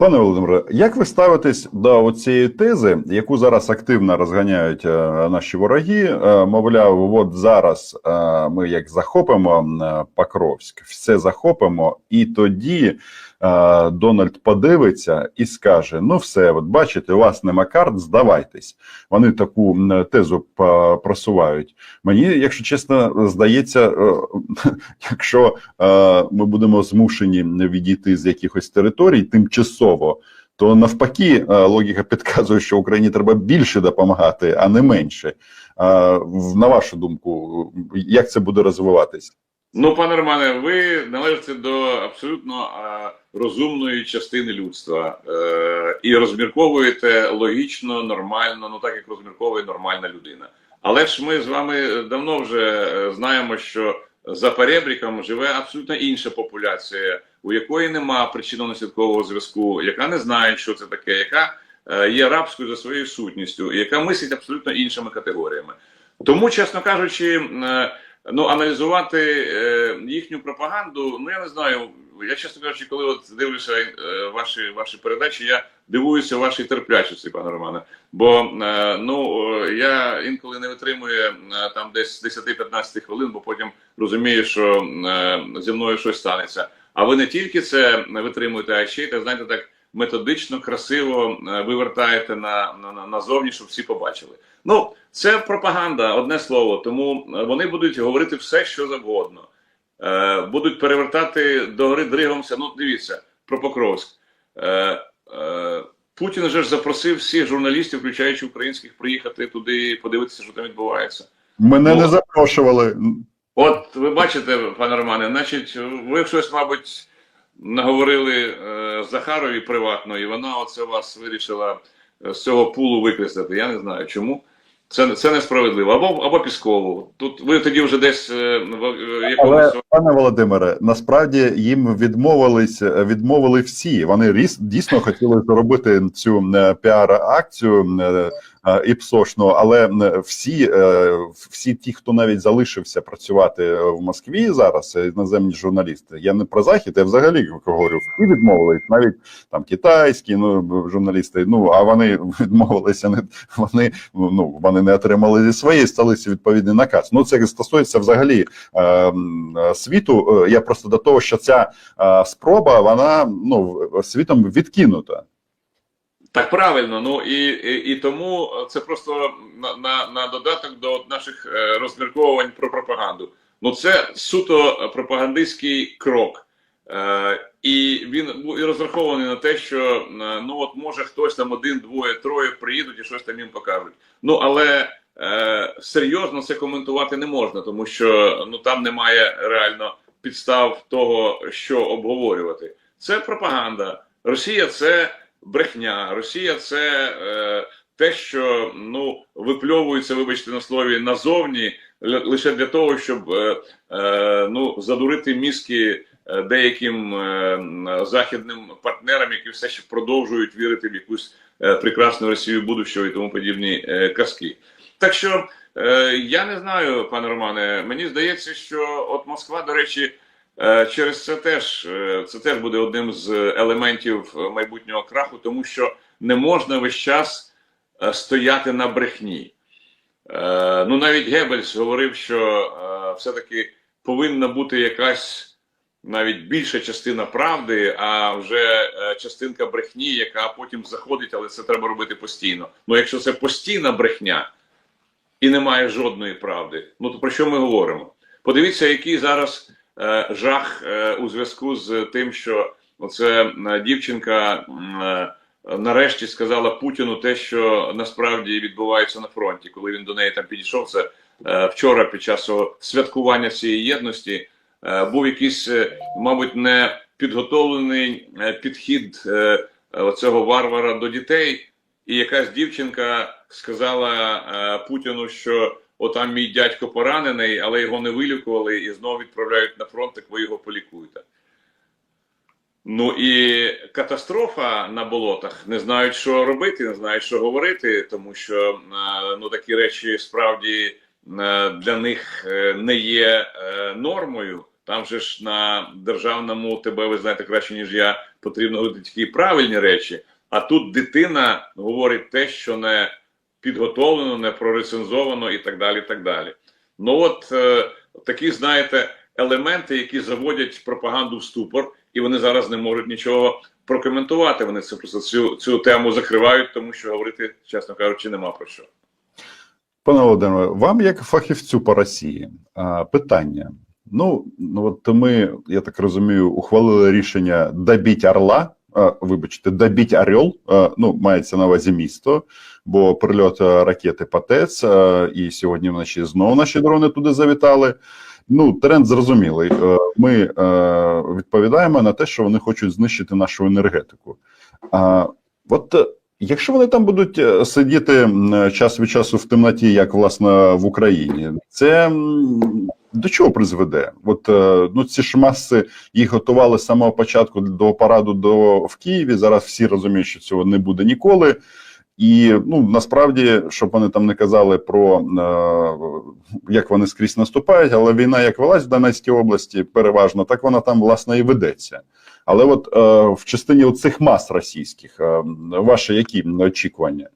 Пане Володимире, як ви ставитесь до цієї тези, яку зараз активно розганяють е, наші вороги? Е, мовляв, от зараз е, ми як захопимо Покровськ, все захопимо, і тоді Дональд подивиться і скаже: Ну, все, от бачите, у вас нема карт, здавайтесь. Вони таку тезу просувають. Мені, якщо чесно, здається, е, якщо е, ми будемо змушені відійти з якихось територій тимчасово, то навпаки, е, логіка підказує, що Україні треба більше допомагати, а не менше. Е, На вашу думку, як це буде розвиватись? Ну, пане Романе, ви належите до абсолютно розумної частини людства е, і розмірковуєте логічно, нормально, ну так як розмірковує нормальна людина. Але ж ми з вами давно вже е, знаємо, що за перебріком живе абсолютно інша популяція, у якої нема причинно-наслідкового зв'язку, яка не знає, що це таке, яка е, є рабською за своєю сутністю, яка мислить абсолютно іншими категоріями. Тому, чесно кажучи, е, ну аналізувати е, їхню пропаганду, ну я не знаю. Я чесно кажучи, коли от дивлюся е, ваші ваші передачі, я дивуюся вашій терплячості, пане Романе. Бо е, ну я інколи не витримую там десь 10-15 хвилин, бо потім розумію, що зі мною щось станеться. А ви не тільки це витримуєте, а ще й так знаєте, так методично, красиво е, вивертаєте на, на, на назовні, щоб всі побачили. Ну, це пропаганда, одне слово. Тому е, вони будуть говорити все, що завгодно. Е, будуть перевертати до гори дригомся. Ну, дивіться, про Покровськ. Е, е, Путін вже ж запросив всіх журналістів, включаючи українських, приїхати туди і подивитися, що там відбувається. Мене Ну, не запрошували. От ви бачите, пане Романе, значить, ви щось, мабуть, наговорили е, Захарові приватно, і вона оце вас вирішила е, з цього пулу викреслити. Я не знаю чому. Це, це несправедливо. Або, або Піскову. Тут ви тоді вже десь е, в якомусь. Пане Володимире, насправді їм відмовились відмовили всі. Вони дійсно хотіли зробити цю піар-акцію е, е, але е, всі, е, всі ті, хто навіть залишився працювати в Москві зараз, е, іноземні журналісти. Я не про захід, я взагалі говорю, всі відмовились, навіть там китайські ну журналісти. Ну а вони відмовилися не вони ну вони не отримали зі своєї столиці відповідний наказ. Ну це стосується взагалі е, е, світу. Е, Я просто до того, що ця е, спроба вона ну світом відкинута. Так правильно, ну і, і, і тому це просто на, на, на додаток до наших е, розмірковувань про пропаганду. Ну це суто пропагандистський крок. Е, і він і розрахований на те, що е, ну от може хтось там один, двоє, троє приїдуть і щось там їм покажуть. Ну але е, серйозно це коментувати не можна, тому що ну там немає реально підстав того, що обговорювати. Це пропаганда. Росія це брехня. Росія це е, те, що ну випльовується, вибачте на слові, назовні лише для того, щоб е, е, ну задурити мізки е, деяким е, західним партнерам, які все ще продовжують вірити в якусь е, прекрасну Росію будущого і тому подібні е, казки. Так що е, я не знаю, пане Романе, мені здається, що от Москва, до речі. Е, Через це теж е, це теж буде одним з елементів майбутнього краху, тому що не можна весь час е, стояти на брехні. Ну навіть Геббельс говорив, що все-таки повинна бути якась навіть більша частина правди, а вже частинка брехні, яка потім заходить, але це треба робити постійно. Ну якщо це постійна брехня і немає жодної правди, ну то про що ми говоримо? Подивіться, який зараз жах е, у зв'язку з тим, що оце е, дівчинка е, нарешті сказала Путіну те, що насправді відбувається на фронті, коли він до неї там підійшов. Це е, вчора під час святкування цієї єдності е, був якийсь, е, мабуть, не підготовлений е, підхід е, оцього варвара до дітей, і якась дівчинка сказала е, Путіну, що отам мій дядько поранений, але його не вилікували і знову відправляють на фронт, так ви його полікуєте. Ну і катастрофа на болотах не знають, що робити, не знають, що говорити, тому що е, ну такі речі справді е, для них е, не є нормою. Там же ж на державному тебе ви знаєте краще ніж я потрібно говорити тільки правильні речі. А тут дитина говорить те, що не підготовлено, не прорецензовано і так далі. так далі. Ну от е, такі, знаєте, елементи, які заводять пропаганду в ступор, і вони зараз не можуть нічого прокоментувати. Вони це просто цю, цю тему закривають, тому що говорити, чесно кажучи, нема про що. Пане Володимире, вам як фахівцю по Росії питання. Ну, ну от ми, я так розумію, ухвалили рішення добіть орла. Вибачте, добіть Орел, ну мається на увазі місто, бо прильот ракети по ТЕЦ, і сьогодні вночі знову наші дрони туди завітали. Ну, тренд зрозумілий. Е, Ми е, відповідаємо на те, що вони хочуть знищити нашу енергетику. От е, якщо вони там будуть сидіти час від часу в темноті, як власне в Україні, це до чого призведе? От е, ну ці ж маси їх готували з самого початку до параду до в Києві. Зараз всі розуміють, що цього не буде ніколи. І ну насправді, щоб вони там не казали про е, як вони скрізь наступають, але війна як велась в Донецькій області, переважно, так вона там власне і ведеться. Але от е, в частині цих мас російських, е, ваші які очікування?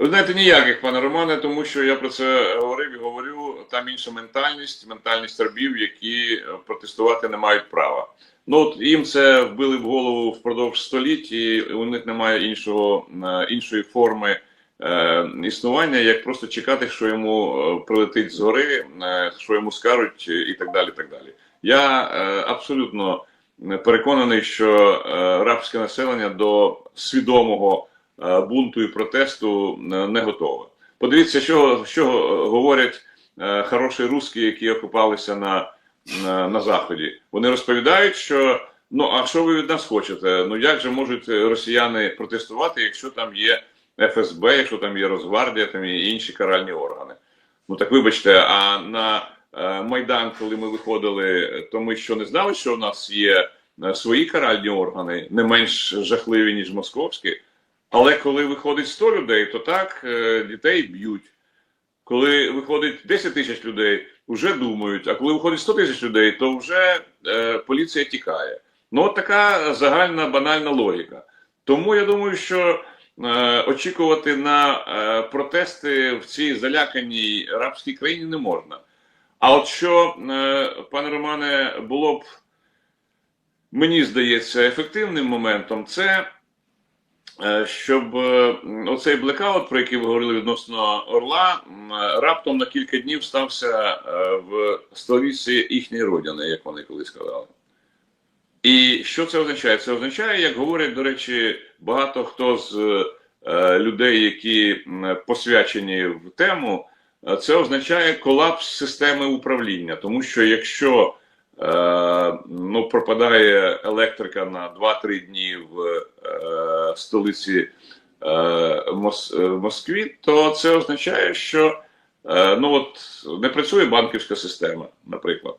Ви знаєте, ніяких, пане Романе, тому що я про це говорив і говорю. Там інша ментальність, ментальність рабів, які е, протестувати не мають права. Ну от їм це вбили в голову впродовж століть, і у них немає іншого е, іншої форми е, існування, як просто чекати, що йому е, прилетить згори, е, що йому скажуть, і так далі. так далі. Я е, абсолютно переконаний, що е, рабське населення до свідомого бунту і протесту е, не готове. Подивіться, що, що говорять е, хороші русські, які окупалися на, на, на заході. Вони розповідають, що ну а що ви від нас хочете? Ну як же можуть росіяни протестувати, якщо там є ФСБ, якщо там є Росгвардія, там є інші каральні органи? Ну так вибачте, а на е, Майдан, коли ми виходили, то ми що не знали, що у нас є е, свої каральні органи, не менш жахливі, ніж московські. Але коли виходить 100 людей, то так е, дітей б'ють. Коли виходить 10 тисяч людей, вже думають. А коли виходить 100 тисяч людей, то вже е, поліція тікає. Ну, от така загальна банальна логіка. Тому я думаю, що е, очікувати на е, протести в цій заляканій арабській країні не можна. А от що, е, пане Романе, було б, мені здається, ефективним моментом, це щоб е, оцей блекаут, про який ви говорили відносно Орла, раптом на кілька днів стався е, в столиці їхньої родини, як вони колись сказали. І що це означає? Це означає, як говорять, до речі, багато хто з е, людей, які посвячені в тему, е, це означає колапс системи управління. Тому що якщо е, ну, пропадає електрика на 2-3 дні в е, столиці е, Мос, е, Москві, то це означає, що е, ну, от, не працює банківська система, наприклад.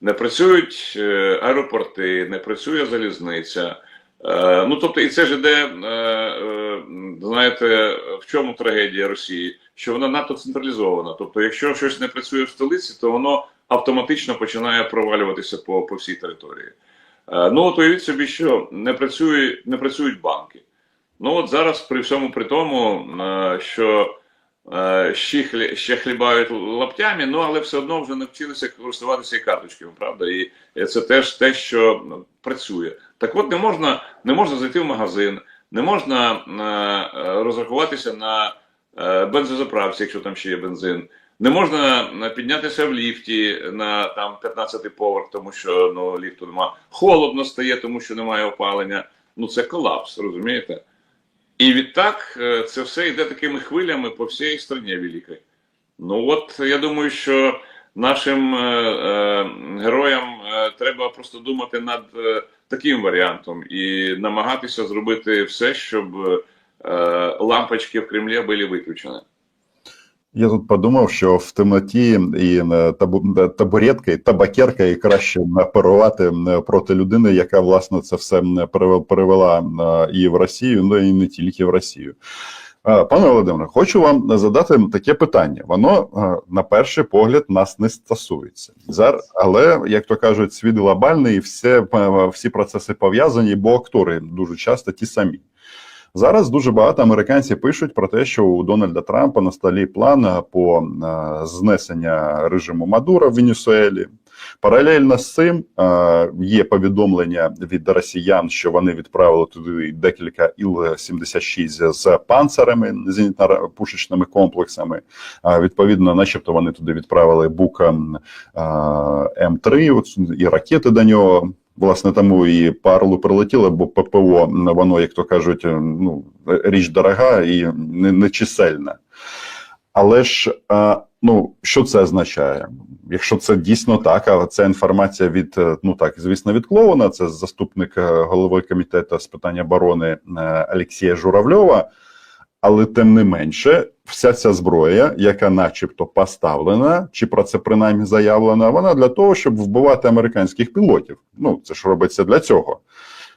Не працюють е, аеропорти, не працює залізниця. Е, ну тобто, і це ж іде, е, е, знаєте, в чому трагедія Росії? Що вона надто централізована. Тобто, якщо щось не працює в столиці, то воно автоматично починає провалюватися по, по всій території. Е, ну от уявіть собі, що не працює, не працюють банки. Ну от зараз при всьому при тому, е, що е, ще, хлі, ще хлібають лаптями, ну але все одно вже навчилися користуватися і карточками, правда? І це теж те, що працює. Так от не можна, не можна зайти в магазин, не можна розрахуватися на бензозаправці, якщо там ще є бензин. Не можна е, піднятися в ліфті на там 15-й поверх, тому що ну ліфту нема. Холодно стає, тому що немає опалення. Ну це колапс, розумієте? І відтак е, це все йде такими хвилями по всій країні великій. Ну от я думаю, що нашим е, е, героям е, треба просто думати над е, таким варіантом і намагатися зробити все, щоб е, лампочки в Кремлі були виключені. Я тут подумав, що в темноті і е, е, табакерка і краще парувати е, проти людини, яка власне це все перевела і в Росію, ну і не тільки в Росію. Пане Володимире, хочу вам задати таке питання. Воно на перший погляд нас не стосується. Зараз, але як то кажуть, світ глобальний, і все, всі процеси пов'язані, бо актори дуже часто ті самі. Зараз дуже багато американців пишуть про те, що у Дональда Трампа на столі план е, по е, знесення режиму Мадура в Венесуелі. Паралельно з цим е, є повідомлення від росіян, що вони відправили туди декілька Іл-76 з панцерами, зенітно-пушечними комплексами. Відповідно, начебто вони туди відправили бука е, М3 і ракети до нього. Власне, тому і парлу прилетіло, бо ППО, воно, як то кажуть, ну, річ дорога і не- нечисельна. Але ж е, ну що це означає? Якщо це дійсно так, а це інформація від е, ну так, звісно, від це заступник е, голови комітету з питань оборони е, Олексія Журавльова. Але тим не менше, вся ця зброя, яка, начебто, поставлена, чи про це принаймні заявлена, вона для того, щоб вбивати американських пілотів. Ну це ж робиться для цього.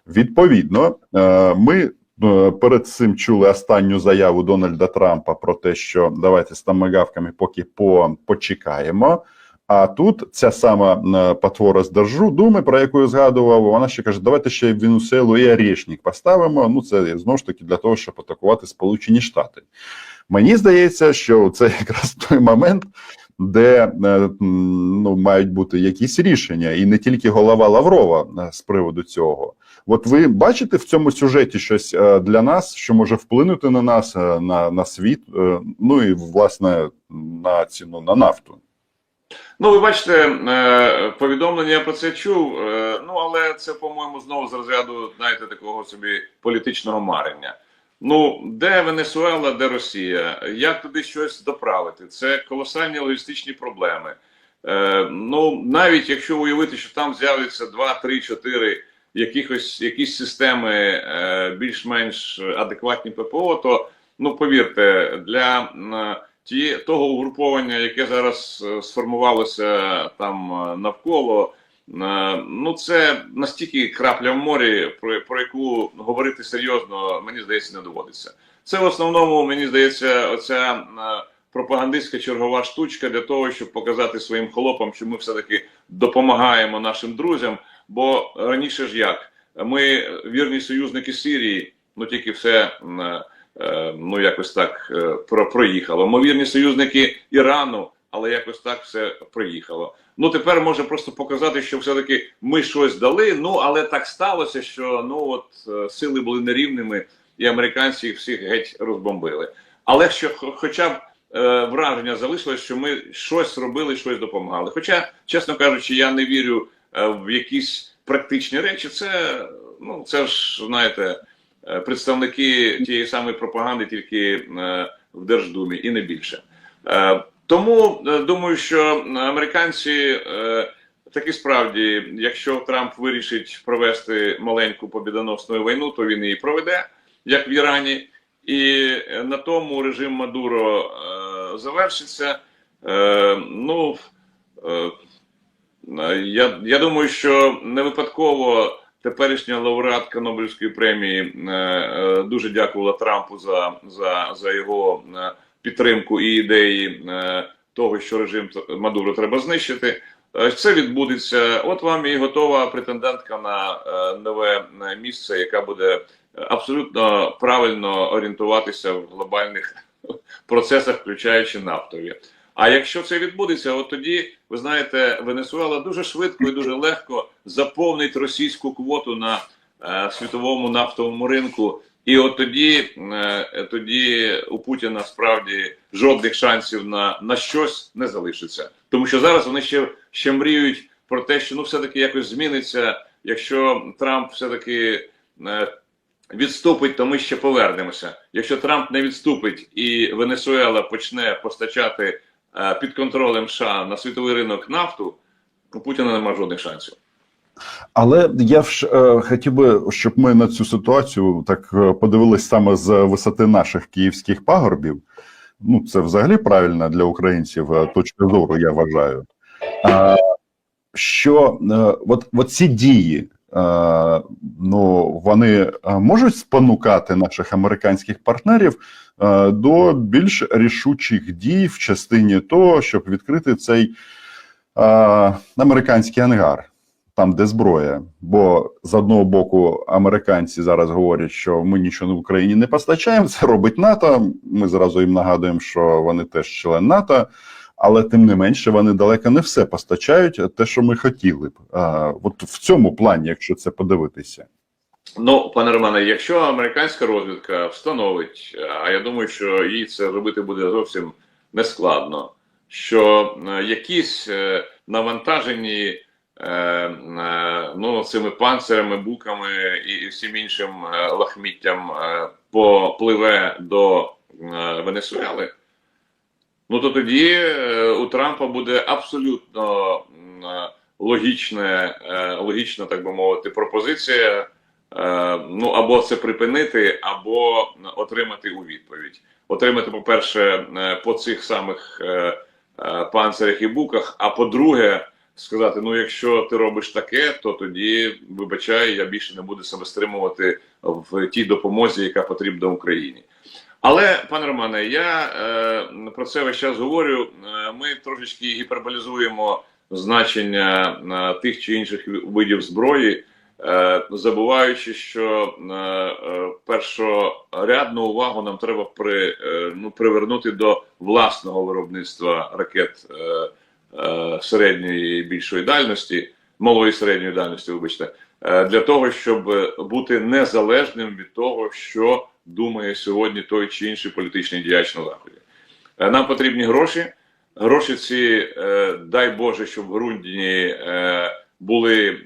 Відповідно, е, ми е, перед цим чули останню заяву Дональда Трампа про те, що давайте з тамагавками поки по, почекаємо. А тут ця сама е, потвора з держу думи, про яку я згадував, вона ще каже: давайте ще Венесуелу і Орєшнік поставимо. Ну це знову ж таки для того, щоб атакувати Сполучені Штати. Мені здається, що це якраз той момент, де е, ну, мають бути якісь рішення, і не тільки голова Лаврова е, з приводу цього. От ви бачите в цьому сюжеті щось для нас, що може вплинути на нас, на, на світ, ну і власне на ціну на нафту. Ну, ви бачите, е, повідомлення я про це чув. е, Ну, але це, по-моєму, знову з розряду, знаєте, такого собі політичного марення. Ну, де Венесуела, де Росія? Як туди щось доправити? Це колосальні логістичні проблеми. Е, Ну, навіть якщо уявити, що там з'являться 2, 3, 4 якихось якісь системи більш-менш адекватні ППО, то ну повірте, для ті, того угруповання, яке зараз е, сформувалося там е, навколо, е, ну це настільки крапля в морі, про, про яку говорити серйозно, мені здається, не доводиться. Це в основному, мені здається, оця пропагандистська чергова штучка для того, щоб показати своїм холопам, що ми все-таки допомагаємо нашим друзям. Бо раніше ж як ми вірні союзники Сирії, ну тільки все ну якось так е, про проїхало. Ми вірні союзники Ірану, але якось так все проїхало. Ну тепер може просто показати, що все-таки ми щось дали. Ну але так сталося, що ну от е, сили були нерівними, і американці їх всіх геть розбомбили. Але що, хоча б е, враження залишилось, що ми щось робили, щось допомагали. Хоча, чесно кажучи, я не вірю е, в якісь практичні речі. Це ну це ж знаєте, е, представники тієї самої пропаганди, тільки е, в Держдумі, і не більше. Е, Тому е, думаю, що американці е, таки справді, якщо Трамп вирішить провести маленьку побідоносну війну, то він її проведе, як в Ірані, і е, на тому режим Мадуро е, завершиться. Е, ну е, я, я думаю, що не випадково теперішня лауреатка Нобелівської премії е, е, дуже дякувала Трампу за, за, за його е, підтримку і ідеї того, що режим Мадуро треба знищити. Це відбудеться. От вам і готова претендентка на нове місце, яка буде абсолютно правильно орієнтуватися в глобальних процесах, включаючи нафтові. А якщо це відбудеться, от тоді ви знаєте, Венесуела дуже швидко і дуже легко заповнить російську квоту на е, світовому нафтовому ринку. І от тоді, е, тоді у Путіна справді жодних шансів на, на щось не залишиться. Тому що зараз вони ще, ще мріють про те, що ну все-таки якось зміниться. Якщо Трамп все-таки е, відступить, то ми ще повернемося. Якщо Трамп не відступить і Венесуела почне постачати під контролем США на світовий ринок нафту, у Путіна немає жодних шансів. Але я ж е, хотів би, щоб ми на цю ситуацію так е, подивились саме з висоти наших київських пагорбів. Ну, це взагалі правильна для українців е, точка зору, я вважаю. А, що е, от, от ці дії е, ну, вони е, можуть спонукати наших американських партнерів е, до більш рішучих дій в частині того, щоб відкрити цей е, американський ангар, там, де зброя. Бо з одного боку, американці зараз говорять, що ми нічого в Україні не постачаємо, це робить НАТО. Ми зразу їм нагадуємо, що вони теж член НАТО. Але тим не менше вони далеко не все постачають, те, що ми хотіли б. А, от в цьому плані, якщо це подивитися. Ну, пане Романе, якщо американська розвідка встановить, а я думаю, що їй це робити буде зовсім нескладно, що е, якісь е, навантажені е, ну, цими панцирами, буками і, всім іншим лахміттям попливе до Венесуели, ну то тоді е, у Трампа буде абсолютно е, логічне, е, логічна, так би мовити, пропозиція. Ну або це припинити, або отримати у відповідь. Отримати, по-перше, по цих самих панцирях і буках. А по-друге, сказати: ну, якщо ти робиш таке, то тоді вибачай, я більше не буду себе стримувати в тій допомозі, яка потрібна Україні. Але, пане Романе, я е, про це весь час говорю. Е, ми трошечки гіперболізуємо значення е, тих чи інших видів зброї. Е, забуваючи, що е, е, першорядну увагу нам треба при, е, ну, привернути до власного виробництва ракет е, е, середньої і більшої дальності, малої середньої дальності, вибачте, е, для того, щоб бути незалежним від того, що думає сьогодні той чи інший політичний діяч на заході. Е, Нам потрібні гроші. Гроші ці, е, дай Боже, щоб в грудні е, були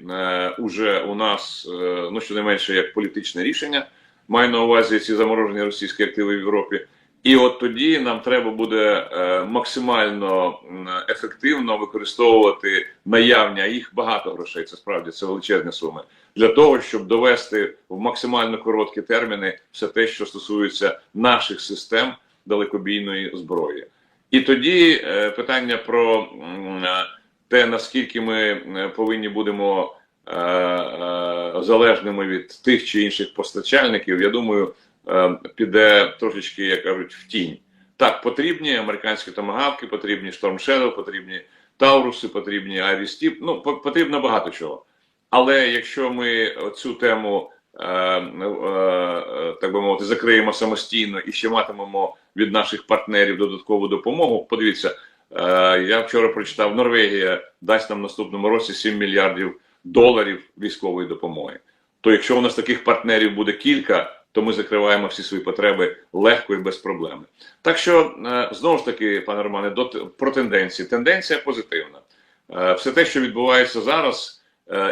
уже у нас ну щонайменше як політичне рішення. Маю на увазі ці заморожені російські активи в Європі. І от тоді нам треба буде максимально ефективно використовувати наявні, а їх багато грошей. Це справді це величезні суми для того, щоб довести в максимально короткі терміни все те, що стосується наших систем далекобійної зброї. І тоді е, питання про е, те, наскільки ми е, повинні будемо залежними від тих чи інших постачальників, я думаю, піде трошечки, як кажуть, в тінь. Так, потрібні американські томагавки, потрібні Shadow, потрібні Тауруси, потрібні Айрістіп. Ну, по- потрібно багато чого. Але якщо ми цю тему, е, е, так би мовити, закриємо самостійно і ще матимемо від наших партнерів додаткову допомогу, подивіться, е, я вчора прочитав, Норвегія дасть нам в наступному році 7 мільярдів доларів військової допомоги. То якщо у нас таких партнерів буде кілька, то ми закриваємо всі свої потреби легко і без проблем. Так що знову ж таки, пане Романе, про тенденції. Тенденція позитивна. Все те, що відбувається зараз,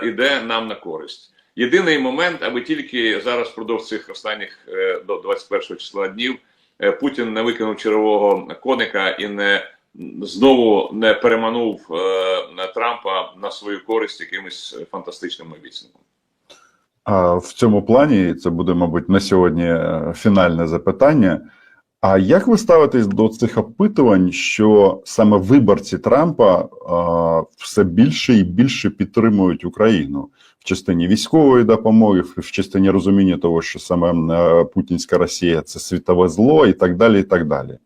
іде нам на користь. Єдиний момент, аби тільки зараз впродовж цих останніх е, до 21 числа днів е, Путін не викинув червового коника і не знову не переманув е, Трампа на свою користь якимось фантастичним обіцянком. А в цьому плані це буде, мабуть, на сьогодні е, фінальне запитання. А як ви ставитесь до цих опитувань, що саме виборці Трампа е, все більше і більше підтримують Україну в частині військової допомоги, в частині розуміння того, що саме е, путінська Росія це світове зло, і так далі, і так далі.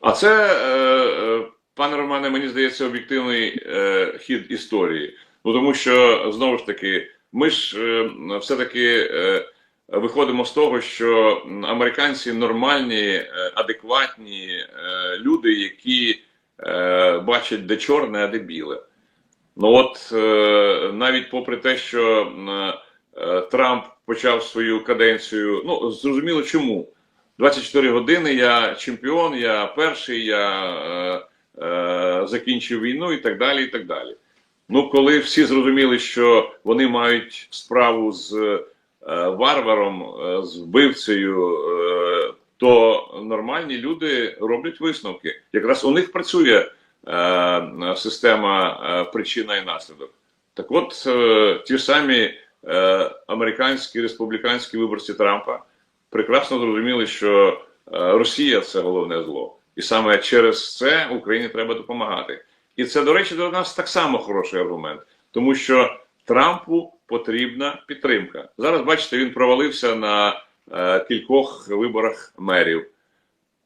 А це, е, е, пане Романе, мені здається, об'єктивний хід історії. Ну тому що знову ж таки, ми ж все-таки виходимо з того, що американці нормальні, е, адекватні е, люди, які е, бачать, де чорне, а де біле. Ну от навіть попри те, що Трамп почав свою каденцію, ну зрозуміло чому. 24 години я чемпіон, я перший, я закінчив війну і так далі. і так далі. Ну, коли всі зрозуміли, що вони мають справу з варваром, е, з вбивцею, е, то нормальні люди роблять висновки. Якраз у них працює е, система е, причина і наслідок. Так от е, ті самі е, американські республіканські виборці Трампа прекрасно зрозуміли, що е, Росія це головне зло, і саме через це Україні треба допомагати. І це, до речі, до нас так само хороший аргумент, тому що Трампу потрібна підтримка. Зараз бачите, він провалився на е, кількох виборах мерів.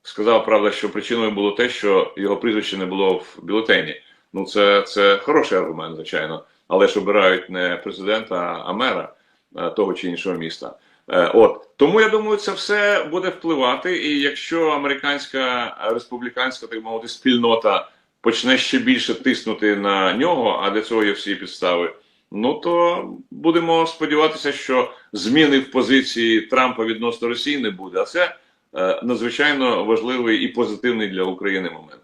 Сказав, правда, що причиною було те, що його прізвище не було в бюлетені. Ну, це, це хороший аргумент, звичайно. Але ж обирають не президента, а мера е, того чи іншого міста. Е, От тому я думаю, це все буде впливати. І якщо американська республіканська так мовити спільнота почне ще більше тиснути на нього, а для цього є всі підстави. Ну то будемо сподіватися, що зміни в позиції Трампа відносно Росії не буде. А це е, надзвичайно важливий і позитивний для України момент.